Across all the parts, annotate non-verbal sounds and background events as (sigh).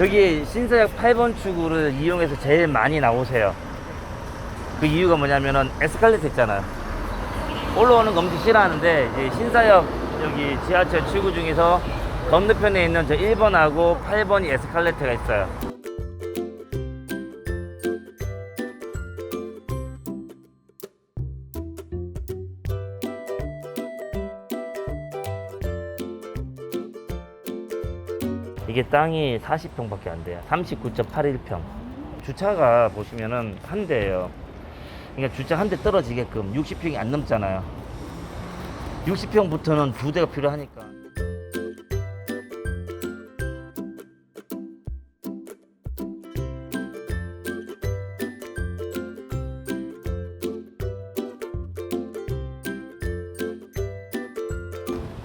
여기 신사역 8번 출구를 이용해서 제일 많이 나오세요. 그 이유가 뭐냐면은 에스컬레이터 있잖아요. 올라오는 거 엄청 싫어하는데 이제 신사역 여기 지하철 출구 중에서 건너편에 있는 저 1번하고 8번이 에스컬레이터가 있어요. 이게 땅이 40평밖에 안 돼요. 39.81평. 주차가 보시면은 한 대예요. 그러니까 주차 한 대 떨어지게끔 60평이 안 넘잖아요. 60평부터는 두 대가 필요하니까.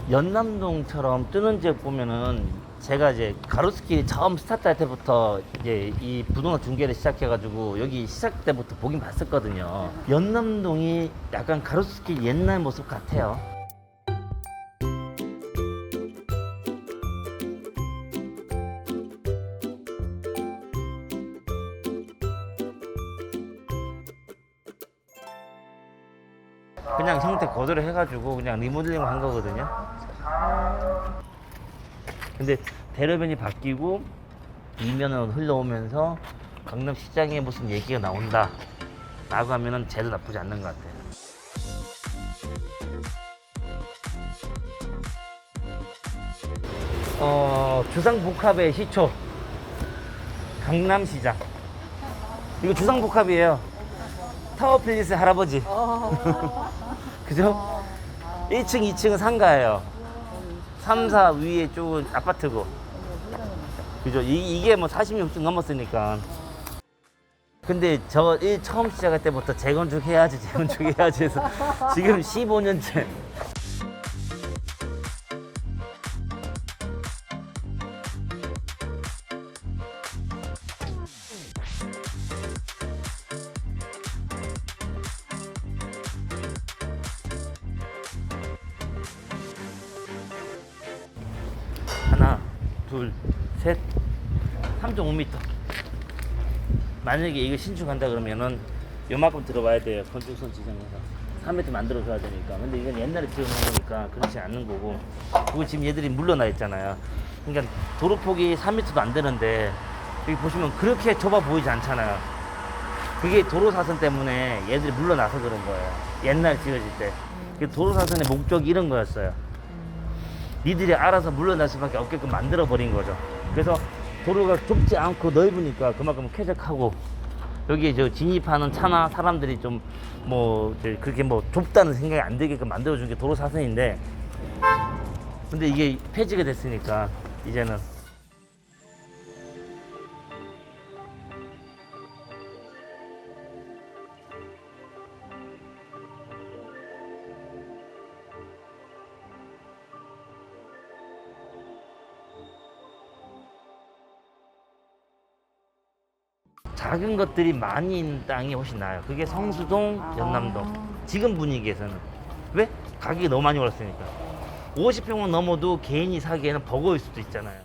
연남동처럼 뜨는 지역 보면은 제가 이제 가로수길 처음 스타트 할 때부터 이제 이 부동산 중개를 시작해가지고 여기 시작 때부터 보긴 봤었거든요. 연남동이 약간 가로수길 옛날 모습 같아요. 그냥 형태 거절을 해가지고 그냥 리모델링을 한 거거든요. 근데 대로변이 바뀌고 이면으로 흘러오면서 강남 시장에 무슨 얘기가 나온다 라고 하면은 제도 나쁘지 않는 것 같아요. 어, 주상복합의 시초 강남시장 이거 주상복합이에요. 타워필리스 할아버지 (laughs) 그죠? 1층, 2층은 상가예요. 3, 4 위에 쪽은 아파트고. 그죠? 이, 이게 뭐 46층 넘었으니까. 근데 저 일 처음 시작할 때부터 재건축 해야지, 재건축 해야지 해서 지금 15년째. 하나, 둘, 셋, 3.5m. 만약에 이거 신축한다 그러면은 요만큼 들어와야 돼요. 건축선 지정에서. 3m 만들어줘야 되니까. 근데 이건 옛날에 지어놓은 거니까 그렇지 않는 거고. 그리고 지금 얘들이 물러나 있잖아요. 그러니까 도로 폭이 3m도 안 되는데 여기 보시면 그렇게 좁아 보이지 않잖아요. 그게 도로 사선 때문에 얘들이 물러나서 그런 거예요. 옛날 지어질 때. 그 도로 사선의 목적이 이런 거였어요. 니들이 알아서 물러날 수밖에 없게끔 만들어 버린 거죠. 그래서 도로가 좁지 않고 넓으니까 그만큼 쾌적하고 여기 저 진입하는 차나 사람들이 좀 뭐 그렇게 뭐 좁다는 생각이 안 들게끔 만들어 준 게 도로 사선인데 근데 이게 폐지가 됐으니까 이제는 작은 것들이 많이 있는 땅이 훨씬 나아요. 그게 성수동, 연남동. 지금 분위기에서는. 왜? 가격이 너무 많이 올랐으니까. 50평만 넘어도 개인이 사기에는 버거울 수도 있잖아요.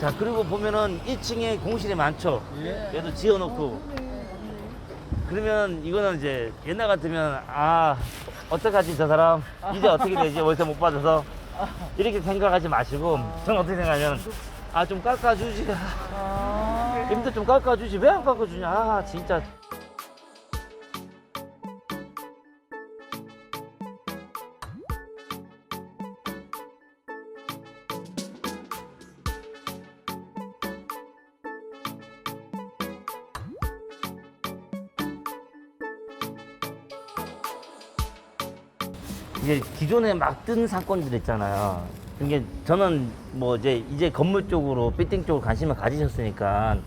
자, 그리고 보면은 1층에 공실이 많죠? 그래도 지어놓고. 그러면 이거는 이제 옛날 같으면, 아, 어떡하지, 저 사람? 이제 어떻게 되지? 월세 못 받아서. 이렇게 생각하지 마시고, 저는 어떻게 생각하냐면, 아, 좀 깎아주지. 임대 좀 깎아주지. 왜 안 깎아주냐? 아, 진짜. 이제 기존에 막 뜬 사건들 있잖아요. 이게 저는 뭐 이제 이제 건물 쪽으로 빌딩 쪽으로 관심을 가지셨으니까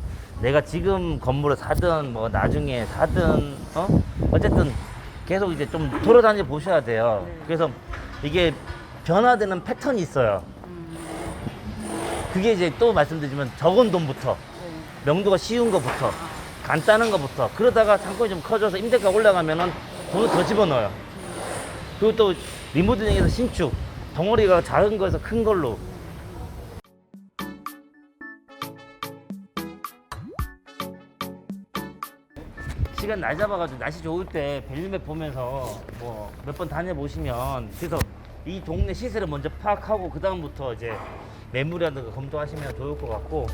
내가 지금 건물을 사든 뭐 나중에 사든 어 어쨌든 계속 이제 좀 돌아다니 보셔야 돼요. 그래서 이게 변화되는 패턴이 있어요. 그게 이제 또 말씀드리면 적은 돈부터 네. 명도가 쉬운 거부터 간단한 거부터 그러다가 상권이 좀 커져서 임대가 올라가면은 돈을 더 집어넣어요. 그리고 또 리모델링에서 신축 덩어리가 작은 거에서 큰 걸로. 시간 날 잡아가지고 날씨 좋을 때 벨류맵 보면서 뭐 몇 번 다녀보시면 그래서 이 동네 시세를 먼저 파악하고 그 다음부터 이제 매물이라든가 검토하시면 좋을 것 같고